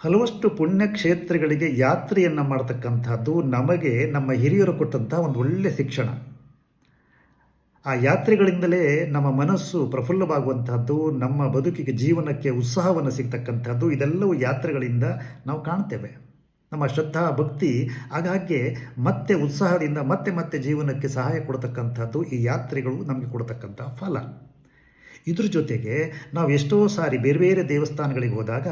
ಹಲವಷ್ಟು ಪುಣ್ಯಕ್ಷೇತ್ರಗಳಿಗೆ ಯಾತ್ರೆಯನ್ನು ಮಾಡ್ತಕ್ಕಂಥದ್ದು ನಮಗೆ ನಮ್ಮ ಹಿರಿಯರು ಕೊಟ್ಟಂಥ ಒಂದು ಒಳ್ಳೆಯ ಶಿಕ್ಷಣ. ಆ ಯಾತ್ರೆಗಳಿಂದಲೇ ನಮ್ಮ ಮನಸ್ಸು ಪ್ರಫುಲ್ಲವಾಗುವಂಥದ್ದು, ನಮ್ಮ ಬದುಕಿಗೆ ಜೀವನಕ್ಕೆ ಉತ್ಸಾಹವನ್ನು ಸಿಗ್ತಕ್ಕಂಥದ್ದು, ಇದೆಲ್ಲವೂ ಯಾತ್ರೆಗಳಿಂದ ನಾವು ಕಾಣ್ತೇವೆ. ನಮ್ಮ ಶ್ರದ್ಧಾ, ಭಕ್ತಿ, ಆಗಾಗ್ಗೆ ಮತ್ತೆ ಉತ್ಸಾಹದಿಂದ ಮತ್ತೆ ಮತ್ತೆ ಜೀವನಕ್ಕೆ ಸಹಾಯ ಕೊಡ್ತಕ್ಕಂಥದ್ದು ಈ ಯಾತ್ರೆಗಳು ನಮಗೆ ಕೊಡ್ತಕ್ಕಂಥ ಫಲ. ಇದ್ರ ಜೊತೆಗೆ ನಾವು ಎಷ್ಟೋ ಸಾರಿ ಬೇರೆ ಬೇರೆ ದೇವಸ್ಥಾನಗಳಿಗೆ ಹೋದಾಗ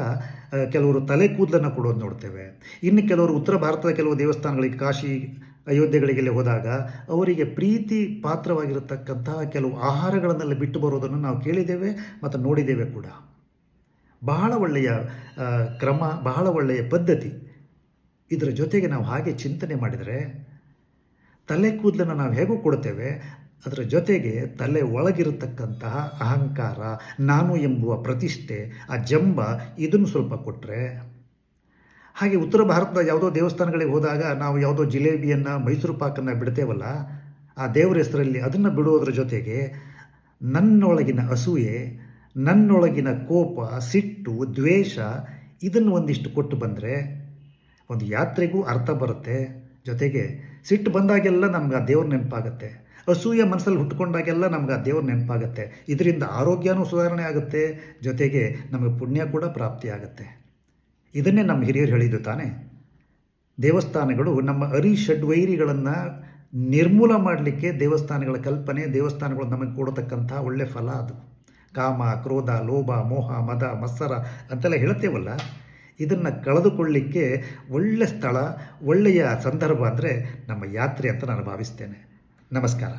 ಕೆಲವರು ತಲೆ ಕೂದಲನ್ನು ಕೊಡೋದು ನೋಡ್ತೇವೆ. ಇನ್ನು ಕೆಲವರು ಉತ್ತರ ಭಾರತದ ಕೆಲವು ದೇವಸ್ಥಾನಗಳಿಗೆ, ಕಾಶಿ, ಅಯೋಧ್ಯೆಗಳಿಗೆಲ್ಲ ಹೋದಾಗ ಅವರಿಗೆ ಪ್ರೀತಿ ಪಾತ್ರವಾಗಿರತಕ್ಕಂತಹ ಕೆಲವು ಆಹಾರಗಳನ್ನೆಲ್ಲ ಬಿಟ್ಟು ಬರೋದನ್ನು ನಾವು ಕೇಳಿದ್ದೇವೆ ಮತ್ತು ನೋಡಿದ್ದೇವೆ ಕೂಡ. ಬಹಳ ಒಳ್ಳೆಯ ಕ್ರಮ, ಬಹಳ ಒಳ್ಳೆಯ ಪದ್ಧತಿ. ಇದರ ಜೊತೆಗೆ ನಾವು ಹಾಗೆ ಚಿಂತನೆ ಮಾಡಿದರೆ, ತಲೆ ಕೂದಲನ್ನು ನಾವು ಹೇಗೂ ಕೊಡ್ತೇವೆ ಅದರ ಜೊತೆಗೆ ತಲೆ ಒಳಗಿರತಕ್ಕಂತಹ ಅಹಂಕಾರ, ನಾನು ಎಂಬುವ ಪ್ರತಿಷ್ಠೆ, ಆ ಜಂಬ ಇದನ್ನು ಸ್ವಲ್ಪ ಕೊಟ್ಟರೆ ಹಾಗೆ ಉತ್ತರ ಭಾರತದ ಯಾವುದೋ ದೇವಸ್ಥಾನಗಳಿಗೆ ಹೋದಾಗ ನಾವು ಯಾವುದೋ ಜಿಲೇಬಿಯನ್ನು, ಮೈಸೂರು ಪಾಕನ್ನು ಬಿಡ್ತೇವಲ್ಲ, ಆ ದೇವರ ಹೆಸರಲ್ಲಿ ಅದನ್ನು ಬಿಡುವುದರ ಜೊತೆಗೆ ನನ್ನೊಳಗಿನ ಅಸೂಯೆ, ನನ್ನೊಳಗಿನ ಕೋಪ, ಸಿಟ್ಟು, ದ್ವೇಷ ಇದನ್ನು ಒಂದಿಷ್ಟು ಕೊಟ್ಟು ಬಂದರೆ ಒಂದು ಯಾತ್ರೆಗೂ ಅರ್ಥ ಬರುತ್ತೆ. ಜೊತೆಗೆ ಸಿಟ್ಟು ಬಂದಾಗೆಲ್ಲ ನಮ್ಗೆ ಆ ದೇವ್ರ ನೆನಪಾಗುತ್ತೆ. ಅಸೂಯೆ ಮನಸ್ಸಲ್ಲಿ ಹುಟ್ಕೊಂಡಾಗೆಲ್ಲ ನಮ್ಗೆ ಆ ದೇವ್ರ ನೆನಪಾಗುತ್ತೆ. ಇದರಿಂದ ಆರೋಗ್ಯನೂ ಸುಧಾರಣೆ ಆಗುತ್ತೆ, ಜೊತೆಗೆ ನಮಗೆ ಪುಣ್ಯ ಕೂಡ ಪ್ರಾಪ್ತಿಯಾಗುತ್ತೆ ಇದನ್ನೇ ನಮ್ಮ ಹಿರಿಯರು ಹೇಳಿದ್ದು ತಾನೇ. ದೇವಸ್ಥಾನಗಳು ನಮ್ಮ ಅರಿ ಷಡ್ವೈರಿಗಳನ್ನು ನಿರ್ಮೂಲ ಮಾಡಲಿಕ್ಕೆ ದೇವಸ್ಥಾನಗಳ ಕಲ್ಪನೆ, ದೇವಸ್ಥಾನಗಳು ನಮಗೆ ಕೊಡತಕ್ಕಂಥ ಒಳ್ಳೆ ಫಲ ಅದು. ಕಾಮ, ಕ್ರೋಧ, ಲೋಭ, ಮೋಹ, ಮದ, ಮತ್ಸರ ಅಂತೆಲ್ಲ ಹೇಳ್ತೇವಲ್ಲ. ಇದನ್ನು ಕಳೆದುಕೊಳ್ಳಲಿಕ್ಕೆ ಒಳ್ಳೆ ಸ್ಥಳ, ಒಳ್ಳೆಯ ಸಂದರ್ಭ ಅಂದರೆ ನಮ್ಮ ಯಾತ್ರೆ ಅಂತ ನಾನು ಭಾವಿಸ್ತೇನೆ. ನಮಸ್ಕಾರ.